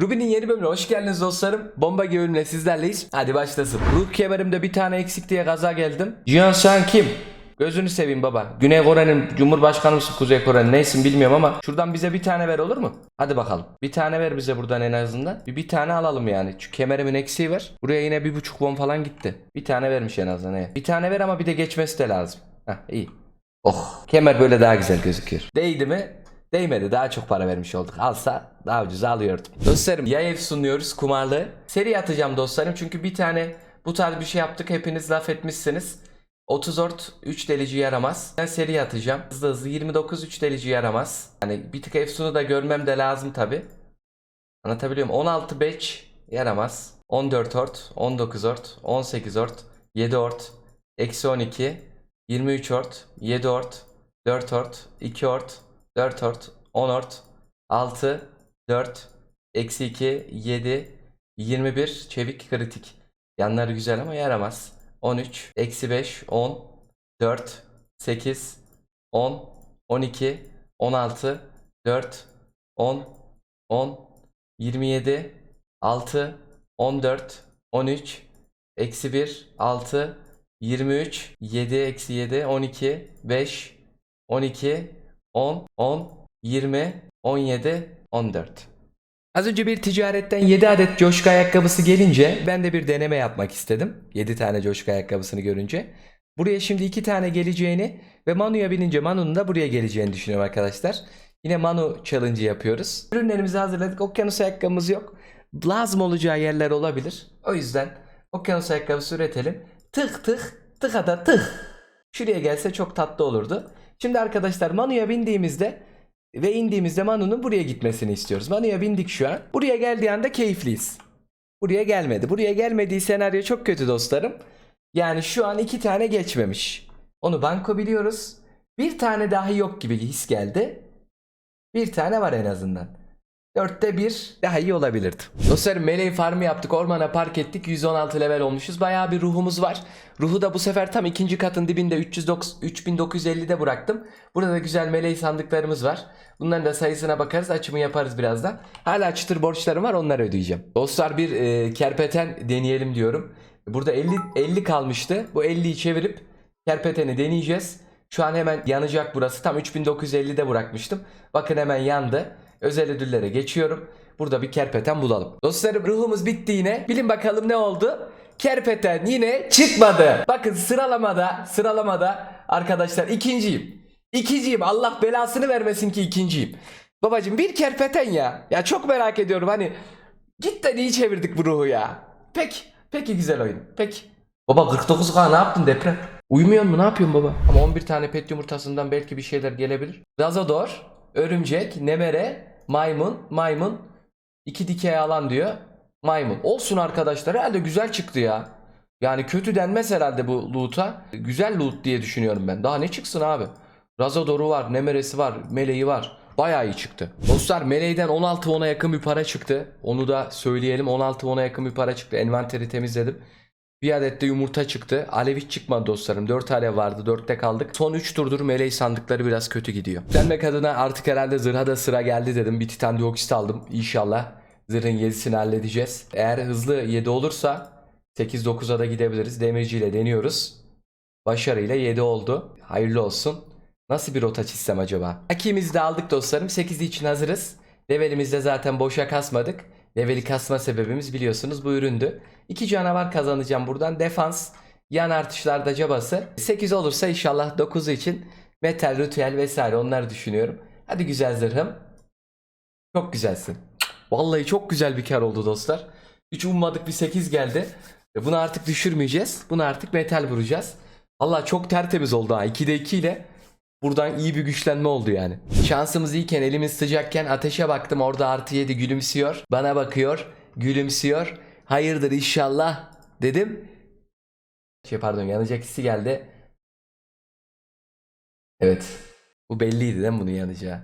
Ruby'nin yeni bölümüne hoş geldiniz dostlarım. Bomba gibi bölümle sizlerleyiz. Hadi başlasın. Ruh kemerimde bir tane eksik diye gaza geldim. Cihan sen kim? Gözünü seveyim baba. Güney Kore'nin Cumhurbaşkanı mısın Kuzey Kore'nin neysin bilmiyorum ama şuradan bize bir tane ver olur mu? Hadi bakalım. Bir tane ver bize buradan en azından. Bir, bir tane alalım yani. Çünkü kemerimin eksiği var. Buraya yine bir buçuk bon falan gitti. Bir tane vermiş en azından. Evet. Bir tane ver ama bir de geçmesi de lazım. Heh iyi. Oh kemer böyle daha güzel gözüküyor. Değdi mi? Değmedi daha çok para vermiş olduk. Alsa daha ucuz alıyordum. Dostlarım yay ev sunuyoruz kumarlı. Seri atacağım dostlarım çünkü bir tane bu tarz bir şey yaptık hepiniz laf etmişsiniz. 30 ort 3 delici yaramaz. Ben seri atacağım. Hızlı hızlı 29 3 delici yaramaz. Hani bir tık Efsun'u da görmem de lazım tabi. Anlatabiliyor muyum? 16 batch yaramaz. 14 ort, 19 ort, 18 ort, 7 ort, eksi 12, 23 ort, 7 ort, 4 ort, 2 ort, 4 ort, 10 ort, 6, 4, eksi 2, 7, 21, çevik kritik. Yanları güzel ama yaramaz. 13, eksi 5, 10, 4, 8, 10, 12, 16, 4, 10, 10, 27, 6, 14, 13, eksi 1, 6, 23, 7, eksi 7, 12, 5, 12, 10, 10, 20, 17, 14. Az önce bir ticaretten 7 adet coşku ayakkabısı gelince ben de bir deneme yapmak istedim. 7 tane coşku ayakkabısını görünce. Buraya şimdi 2 tane geleceğini ve Manu'ya binince Manu'nun da buraya geleceğini düşünüyorum arkadaşlar. Yine Manu challenge yapıyoruz. Ürünlerimizi hazırladık. Okyanus ayakkabımız yok. Lazım olacağı yerler olabilir. O yüzden okyanus ayakkabısı üretelim. Tık tık tıka da tık. Şuraya gelse çok tatlı olurdu. Şimdi arkadaşlar Manu'ya bindiğimizde ve indiğimizde Manu'nun buraya gitmesini istiyoruz. Manu'ya bindik şu an. Buraya geldiği anda keyifliyiz. Buraya gelmedi. Buraya gelmediği senaryo çok kötü dostlarım. Yani şu an iki tane geçmemiş. Onu banko biliyoruz. Bir tane dahi yok gibi his geldi. Bir tane var en azından. Dörtte bir daha iyi olabilirdi. Dostlarım meleği farmı yaptık. Ormana park ettik. 116 level olmuşuz. Bayağı bir ruhumuz var. Ruhu da bu sefer tam ikinci katın dibinde 309, 3950'de bıraktım. Burada da güzel meleği sandıklarımız var. Bunların da sayısına bakarız. Açımı yaparız birazdan. Hala çıtır borçlarım var. Onları ödeyeceğim. Dostlar bir e, kerpeten deneyelim diyorum. Burada 50, 50 kalmıştı. Bu 50'yi çevirip kerpeteni deneyeceğiz. Şu an hemen yanacak burası. Tam 3950'de bırakmıştım. Bakın hemen yandı. Özel ödüllere geçiyorum. Burada bir kerpeten bulalım. Dostlarım ruhumuz bitti yine. Bilin bakalım ne oldu? Kerpeten yine çıkmadı. Bakın sıralamada sıralamada arkadaşlar ikinciyim. İkinciyim. Allah belasını vermesin ki ikinciyim. Babacım bir kerpeten ya. Ya çok merak ediyorum hani cidden iyi çevirdik bu ruhu ya. Peki. Peki güzel oyun. Peki. Baba 49k ne yaptın deprem? Uyumuyor mu ne yapıyorsun baba? Ama 11 tane pet yumurtasından belki bir şeyler gelebilir. Razador, örümcek, nemere, maymun, maymun, iki dikey alan diyor. Maymun. Olsun arkadaşlar herhalde güzel çıktı ya. Yani kötü denmez herhalde bu loot'a. Güzel loot diye düşünüyorum ben. Daha ne çıksın abi? Razador'u var, Nemere'si var, Meleği var. Bayağı iyi çıktı. Dostlar Meleği'den 16 ona yakın bir para çıktı. Onu da söyleyelim. 16 ona yakın bir para çıktı. Envanteri temizledim. Bir adet de yumurta çıktı. Alevi çıkmadı dostlarım. 4 alev vardı. 4'te kaldık. Son 3 turdur meleği sandıkları biraz kötü gidiyor. Denmek adına artık herhalde zırha da sıra geldi dedim. Bir titan dioksit aldım. İnşallah zırhın 7'sini halledeceğiz. Eğer hızlı 7 olursa 8-9'a da gidebiliriz. Demirciyle deniyoruz. Başarıyla 7 oldu. Hayırlı olsun. Nasıl bir rota çizsem acaba? Akimizi de aldık dostlarım. 8 için hazırız. Levelimizde zaten boşa kasmadık. Leveli kasma sebebimiz biliyorsunuz bu üründü. 2 canavar kazanacağım buradan. Defans, yan artışlarda cabası. 8 olursa inşallah 9 için metal, ritüel vesaire onları düşünüyorum. Hadi güzel zırhım. Çok güzelsin. Vallahi çok güzel bir kar oldu dostlar. Hiç ummadık bir 8 geldi. E, Bunu artık düşürmeyeceğiz. Bunu artık metal vuracağız. Vallahi çok tertemiz oldu ha. 2'de 2 ile buradan iyi bir güçlenme oldu yani. Şansımız iyiyken elimiz sıcakken ateşe baktım. Orada artı 7 gülümsüyor. Bana bakıyor. Gülümsüyor. Hayırdır inşallah dedim. Şey pardon yanacak hissi geldi. Evet. Bu belliydi değil mi bunun yanacağı?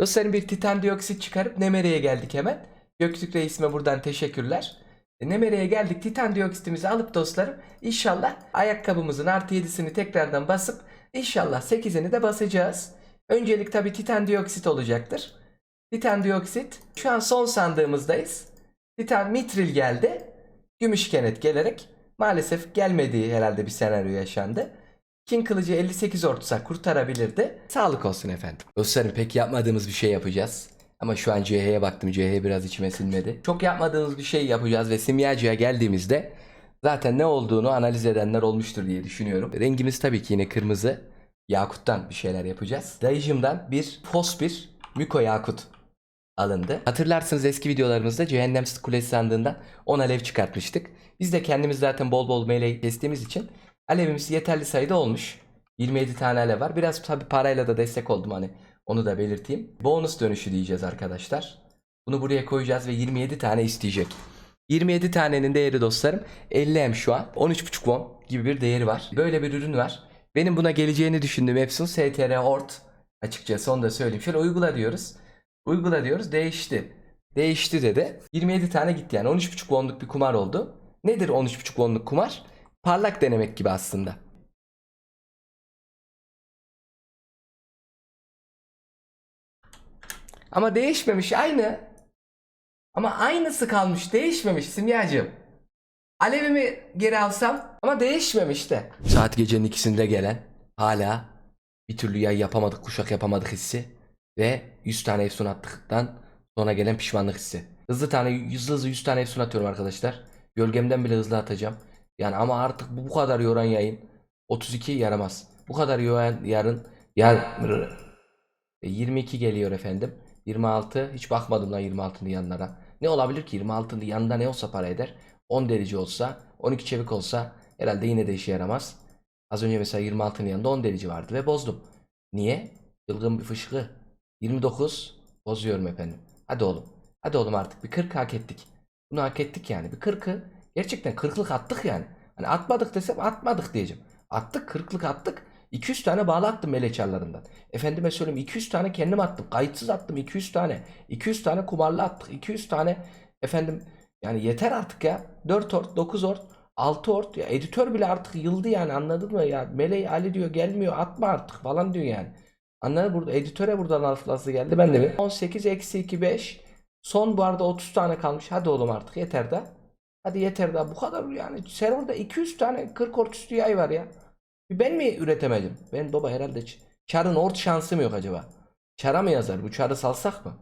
Dostlarım bir titan dioksit çıkarıp Nemere'ye geldik hemen. Göktürk Reis'ime buradan teşekkürler. E, Nemere'ye geldik titan dioksitimizi alıp dostlarım inşallah ayakkabımızın artı 7'sini tekrardan basıp inşallah 8'ini de basacağız. Öncelik tabi titan dioksit olacaktır. Titan dioksit. Şu an son sandığımızdayız. Titan mitril geldi. Gümüş kenet gelerek maalesef gelmediği herhalde bir senaryo yaşandı. King kılıcı 58 ortusa kurtarabilirdi. Sağlık olsun efendim. Dostlarım pek yapmadığımız bir şey yapacağız. Ama şu an CH'ye baktım. CH biraz içime sinmedi. Çok yapmadığımız bir şey yapacağız ve simyacıya geldiğimizde zaten ne olduğunu analiz edenler olmuştur diye düşünüyorum. Rengimiz tabii ki yine kırmızı. Yakuttan bir şeyler yapacağız. Dayıcımdan bir fos bir Miko Yakut alındı. Hatırlarsınız eski videolarımızda Cehennem Kulesi sandığından 10 alev çıkartmıştık. Biz de kendimiz zaten bol bol meleği kestiğimiz için alevimiz yeterli sayıda olmuş. 27 tane alev var. Biraz tabi parayla da destek oldum hani onu da belirteyim. Bonus dönüşü diyeceğiz arkadaşlar. Bunu buraya koyacağız ve 27 tane isteyecek. 27 tanenin değeri dostlarım 50 M şu an. 13.5 won gibi bir değeri var. Böyle bir ürün var. Benim buna geleceğini düşündüğüm Epson STR Ort. Açıkçası onu da söyleyeyim. Şöyle uygula diyoruz. Uygula diyoruz. Değişti. Değişti dedi. 27 tane gitti yani. 13.5 wonluk bir kumar oldu. Nedir 13.5 wonluk kumar? Parlak denemek gibi aslında. Ama değişmemiş aynı. Ama aynısı kalmış değişmemiş simyacığım. Alevimi geri alsam ama değişmemiş de. Saat gecenin ikisinde gelen hala bir türlü yay yapamadık kuşak yapamadık hissi ve 100 tane efsun attıktan sonra gelen pişmanlık hissi. Hızlı tane hızlı hızlı 100 tane efsun atıyorum arkadaşlar. Gölgemden bile hızlı atacağım. Yani ama artık bu, bu kadar yoran yayın 32 yaramaz. Bu kadar yoran yarın yar e, 22 geliyor efendim. 26 hiç bakmadım lan 26'nın yanlara. Ne olabilir ki 26'nın yanında ne olsa para eder? 10 derece olsa 12 çevik olsa herhalde yine de işe yaramaz. Az önce mesela 26'nın yanında 10 derece vardı ve bozdum. Niye? Çılgın bir fışkı. 29 bozuyorum efendim. Hadi oğlum. Hadi oğlum artık bir 40 hak ettik. Bunu hak ettik yani. Bir 40'ı gerçekten 40'lık attık yani. Hani atmadık desem atmadık diyeceğim. Attık 40'lık attık. 200 tane bağlı attım meleçarlarından. Efendime söyleyeyim 200 tane kendim attım. Kayıtsız attım 200 tane. 200 tane kumarlı attık. 200 tane efendim yani yeter artık ya. 4 ort, 9 ort, 6 ort. Ya editör bile artık yıldı yani anladın mı ya? Meleği Ali diyor gelmiyor atma artık falan diyor yani. Anladın burada editöre buradan laflası geldi. Ben de bir 18 eksi 2 5. Son bu arada 30 tane kalmış. Hadi oğlum artık yeter de. Hadi yeter daha bu kadar yani serverda 200 tane 40 ort üstü yay var ya. Ben mi üretemedim? Ben baba herhalde çarın ort şansı mı yok acaba? Çara mı yazar? Bu çarı salsak mı?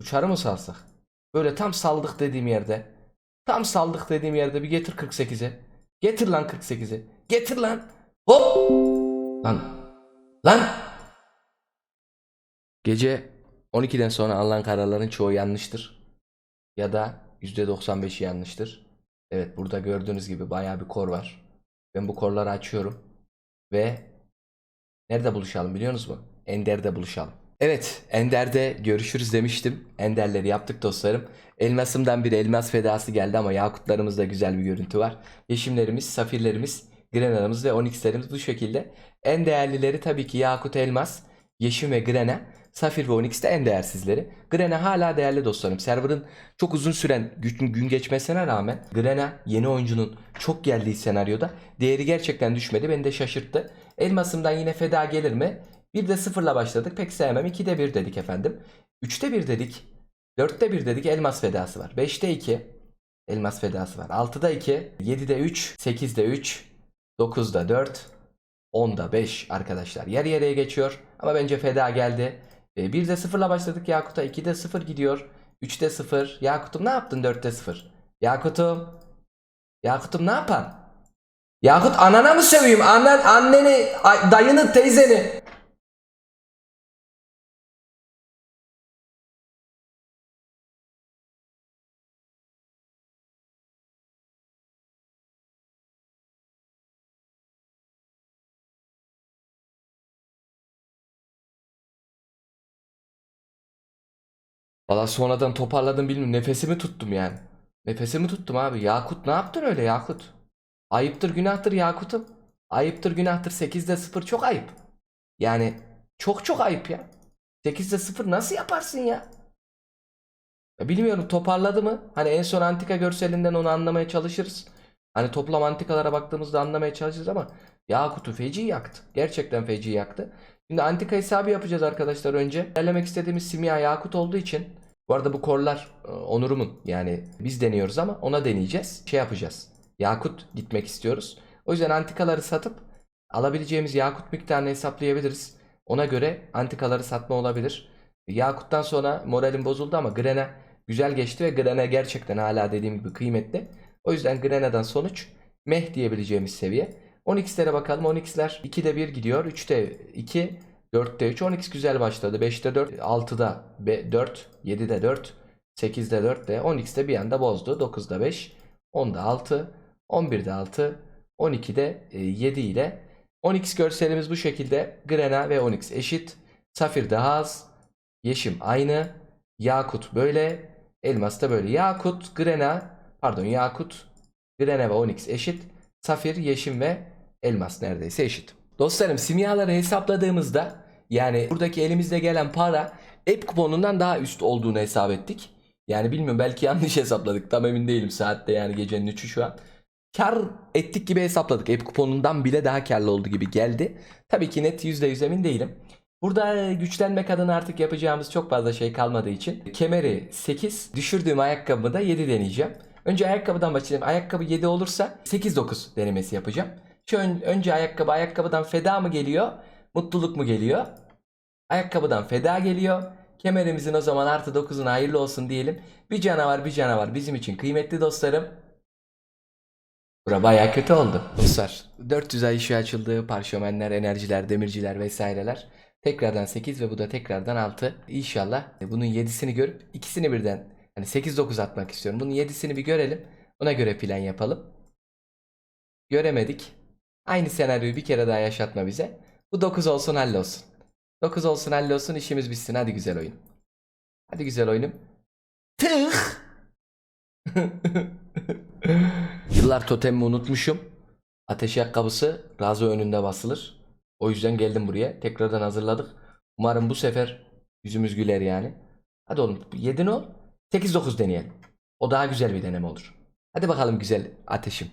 Bu çarı mı salsak? Böyle tam saldık dediğim yerde. Tam saldık dediğim yerde bir getir 48'e. Getir lan 48'i. Getir lan. Hop. Lan. Lan. Gece 12'den sonra alınan kararların çoğu yanlıştır. Ya da %95'i yanlıştır. Evet burada gördüğünüz gibi bayağı bir kor var. Ben bu korları açıyorum. Ve nerede buluşalım biliyor musunuz? Ender'de buluşalım. Evet Ender'de görüşürüz demiştim. Ender'leri yaptık dostlarım. Elmasımdan bir elmas fedası geldi ama yakutlarımızda güzel bir görüntü var. Yeşimlerimiz, safirlerimiz, grena'larımız ve onyxlerimiz bu şekilde. En değerlileri tabii ki yakut elmas, yeşim ve grena. Safir ve Onyx de en değersizleri. Grena hala değerli dostlarım. Server'ın çok uzun süren gün, gün geçmesine rağmen Grena yeni oyuncunun çok geldiği senaryoda değeri gerçekten düşmedi. Beni de şaşırttı. Elmasımdan yine feda gelir mi? Bir de sıfırla başladık. Pek sevmem. 2'de 1 dedik efendim. 3'te 1 dedik. 4'te 1 dedik. Elmas fedası var. 5'te 2. Elmas fedası var. 6'da 2. 7'de 3. 8'de 3. 9'da 4. 10'da 5 arkadaşlar. Yarı yarıya geçiyor. Ama bence feda geldi. E, 1'de 0'la başladık Yakut'a. 2'de 0 gidiyor. 3'te 0. Yakut'um ne yaptın 4'te 0? Yakut'um. Yakut'um ne yapan? Yakut anana mı söveyim? Annen, anneni, ay- dayını, teyzeni. Valla sonradan toparladım bilmiyorum. Nefesimi tuttum yani. Nefesimi tuttum abi. Yakut ne yaptın öyle Yakut? Ayıptır günahtır Yakut'um. Ayıptır günahtır 8'de 0 çok ayıp. Yani çok çok ayıp ya. 8'de 0 nasıl yaparsın ya? Bilmiyorum toparladı mı? Hani en son antika görselinden onu anlamaya çalışırız. Hani toplam antikalara baktığımızda anlamaya çalışırız ama Yakut'u feci yaktı. Gerçekten feci yaktı. Şimdi antika hesabı yapacağız arkadaşlar önce. İlerlemek istediğimiz simya yakut olduğu için bu arada bu korlar e, Onur'umun yani biz deniyoruz ama ona deneyeceğiz. Şey yapacağız. Yakut gitmek istiyoruz. O yüzden antikaları satıp alabileceğimiz yakut miktarını hesaplayabiliriz. Ona göre antikaları satma olabilir. Yakut'tan sonra moralim bozuldu ama Grena güzel geçti ve Grena gerçekten hala dediğim gibi kıymetli. O yüzden Grena'dan sonuç meh diyebileceğimiz seviye. 10x'lere bakalım. 10x'ler 2'de 1 gidiyor. 3'te 2, 4'te 3. 10x güzel başladı. 5'te 4, 6'da 4, 7'de 4, 8'de 4 de 10x'te bir anda bozdu. 9'da 5, 10'da 6, 11'de 6, 12'de 7 ile 10x görselimiz bu şekilde. Grena ve 10x eşit. Safir daha az. Yeşim aynı. Yakut böyle. Elmas da böyle. Yakut, Grena, pardon Yakut, Grena ve 10x eşit. Safir, Yeşim ve Elmas neredeyse eşit. Dostlarım simyaları hesapladığımızda yani buradaki elimizde gelen para app kuponundan daha üst olduğunu hesap ettik. Yani bilmiyorum belki yanlış hesapladık. Tam emin değilim saatte yani gecenin 3'ü şu an. Kar ettik gibi hesapladık. App kuponundan bile daha karlı oldu gibi geldi. Tabii ki net %100 emin değilim. Burada güçlenmek adına artık yapacağımız çok fazla şey kalmadığı için kemeri 8, düşürdüğüm ayakkabımı da 7 deneyeceğim. Önce ayakkabıdan başlayalım. Ayakkabı 7 olursa 8-9 denemesi yapacağım. Şu ön- önce ayakkabı, ayakkabıdan feda mı geliyor? Mutluluk mu geliyor? Ayakkabıdan feda geliyor. Kemerimizin o zaman artı 9'un hayırlı olsun diyelim. Bir canavar bir canavar bizim için kıymetli dostlarım. Bura bayağı kötü oldu. Dostlar 400 ay ışığı açıldı. Parşömenler, enerjiler, demirciler vesaireler. Tekrardan 8 ve bu da tekrardan 6. İnşallah bunun 7'sini görüp ikisini birden hani 8-9 atmak istiyorum. Bunun 7'sini bir görelim. Ona göre plan yapalım. Göremedik. Aynı senaryoyu bir kere daha yaşatma bize. Bu 9 olsun hallolsun. 9 olsun hallolsun işimiz bitsin. Hadi güzel oyun. Hadi güzel oyunum. Tıh! Yıllar totemimi unutmuşum. Ateş ayakkabısı razı önünde basılır. O yüzden geldim buraya. Tekrardan hazırladık. Umarım bu sefer yüzümüz güler yani. Hadi oğlum 7 ol. 8-9 deneyelim. O daha güzel bir deneme olur. Hadi bakalım güzel ateşim.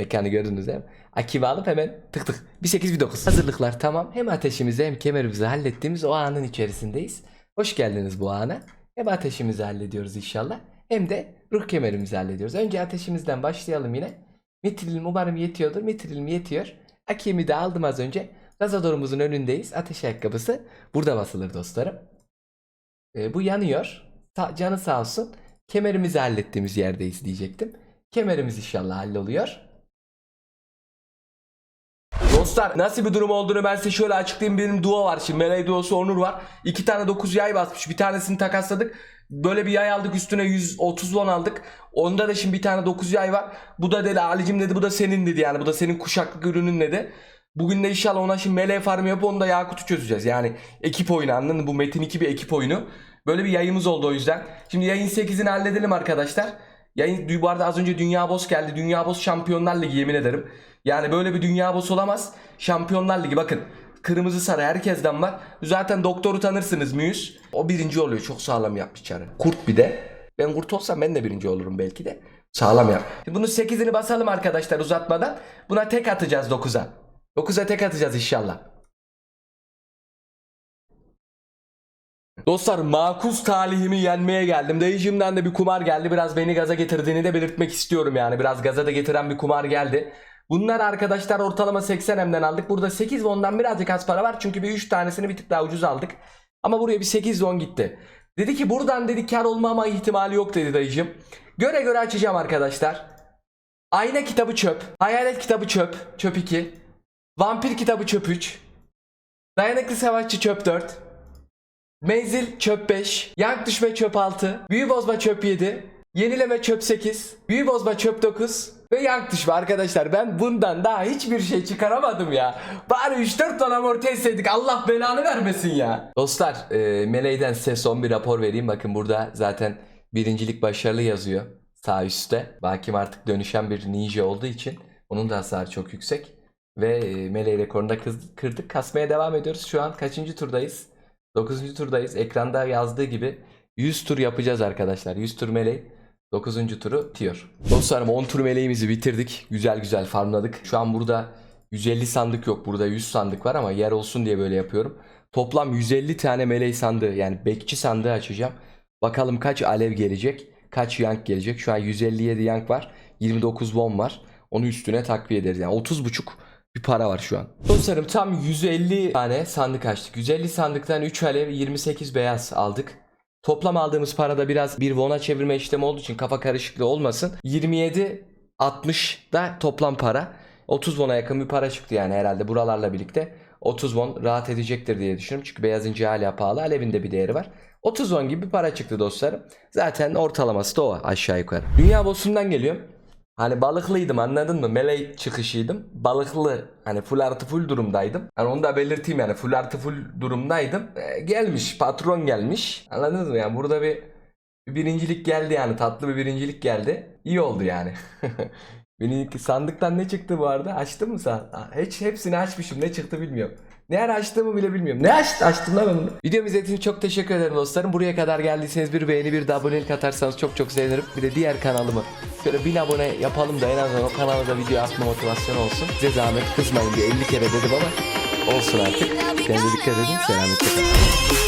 Mekanı gördünüz değil mi? Akibi alıp hemen tık tık. Bir 8 bir 9. Hazırlıklar tamam. Hem ateşimizi hem kemerimizi hallettiğimiz o anın içerisindeyiz. Hoş geldiniz bu ana. Hem ateşimizi hallediyoruz inşallah. Hem de ruh kemerimizi hallediyoruz. Önce ateşimizden başlayalım yine. Mitrilim umarım yetiyordur. Mitrilim yetiyor. Akimi de aldım az önce. Gazadorumuzun önündeyiz. Ateş ayakkabısı burada basılır dostlarım. Ee, bu yanıyor. Ta- canı sağ olsun. Kemerimizi hallettiğimiz yerdeyiz diyecektim. Kemerimiz inşallah halloluyor. Dostlar nasıl bir durum olduğunu ben size şöyle açıklayayım. Benim duo var şimdi. Melee duosu Onur var. İki tane 9 yay basmış. Bir tanesini takasladık. Böyle bir yay aldık üstüne 130 won aldık. Onda da şimdi bir tane 9 yay var. Bu da dedi Ali'cim dedi bu da senin dedi yani. Bu da senin kuşaklık ürünün dedi. Bugün de inşallah ona şimdi melee farmı yapıp onda Yakut'u çözeceğiz. Yani ekip oyunu anladın mı? Bu Metin 2 bir ekip oyunu. Böyle bir yayımız oldu o yüzden. Şimdi yayın 8'ini halledelim arkadaşlar. Yayın bu arada az önce Dünya Boss geldi. Dünya Boss Şampiyonlar Ligi yemin ederim. Yani böyle bir Dünya Boss olamaz. Şampiyonlar Ligi bakın. Kırmızı sarı herkesten var. Zaten doktoru tanırsınız Müyüz. O birinci oluyor. Çok sağlam yapmış çarı. Kurt bir de. Ben kurt olsam ben de birinci olurum belki de. Sağlam yap. Şimdi bunun 8'ini basalım arkadaşlar uzatmadan. Buna tek atacağız 9'a. 9'a tek atacağız inşallah. Dostlar makus talihimi yenmeye geldim. Dayıcımdan da bir kumar geldi. Biraz beni gaza getirdiğini de belirtmek istiyorum yani. Biraz gaza da getiren bir kumar geldi. Bunlar arkadaşlar ortalama 80 M'den aldık. Burada 8 ondan birazcık az para var. Çünkü bir 3 tanesini bir tık daha ucuz aldık. Ama buraya bir 8 on gitti. Dedi ki buradan dedi kar olmama ihtimali yok dedi dayıcım. Göre göre açacağım arkadaşlar. Ayna kitabı çöp. Hayalet kitabı çöp. Çöp 2. Vampir kitabı çöp 3. Dayanıklı savaşçı çöp 4. Menzil çöp 5. Yank düşme çöp 6. Büyü bozma çöp 7. Yenileme çöp 8. Büyü bozma çöp 9. Ve yank düşme arkadaşlar ben bundan daha hiçbir şey çıkaramadım ya. Bari 3-4 tane amorti etseydik Allah belanı vermesin ya. Dostlar e, Meleğden size son bir rapor vereyim. Bakın burada zaten birincilik başarılı yazıyor. Sağ üstte. Bakim artık dönüşen bir ninja olduğu için onun da hasarı çok yüksek. Ve e, Meleği rekorunu da kız- kırdık. Kasmaya devam ediyoruz. Şu an kaçıncı turdayız? 9. turdayız. Ekranda yazdığı gibi 100 tur yapacağız arkadaşlar. 100 tur meleği. 9. turu bitiyor. Dostlarım 10 tur meleğimizi bitirdik. Güzel güzel farmladık. Şu an burada 150 sandık yok. Burada 100 sandık var ama yer olsun diye böyle yapıyorum. Toplam 150 tane meleği sandığı yani bekçi sandığı açacağım. Bakalım kaç alev gelecek, kaç yank gelecek. Şu an 157 yank var, 29 won var. Onu üstüne takviye ederiz. Yani 30 buçuk bir para var şu an. Dostlarım tam 150 tane sandık açtık. 150 sandıktan 3 alev 28 beyaz aldık. Toplam aldığımız parada biraz bir won'a çevirme işlemi olduğu için kafa karışıklığı olmasın. 27 60 da toplam para. 30 won'a yakın bir para çıktı yani herhalde buralarla birlikte. 30 won rahat edecektir diye düşünüyorum. Çünkü beyaz inci hala pahalı. Alevin de bir değeri var. 30 won gibi bir para çıktı dostlarım. Zaten ortalaması da o aşağı yukarı. Dünya bossundan geliyorum. Hani balıklıydım anladın mı? Melek çıkışıydım. Balıklı hani full artı full durumdaydım. Hani onu da belirteyim yani full artı full durumdaydım. Ee, gelmiş patron gelmiş. Anladınız mı? Yani burada bir, bir birincilik geldi yani tatlı bir birincilik geldi. İyi oldu yani. Birincilik sandıktan ne çıktı bu arada? Açtın mı sen? Hiç hepsini açmışım. Ne çıktı bilmiyorum. Ne ara açtığımı bile bilmiyorum. Ne aç, açtım lan onu? Videomu izlediğiniz için çok teşekkür ederim dostlarım. Buraya kadar geldiyseniz bir beğeni bir de abonelik atarsanız çok çok sevinirim. Bir de diğer kanalımı şöyle 1000 abone yapalım da en azından o kanala da video atma motivasyonu olsun. Size zahmet kızmayın bir 50 kere dedim ama olsun artık. Kendinize dikkat edin. Selametle kalın.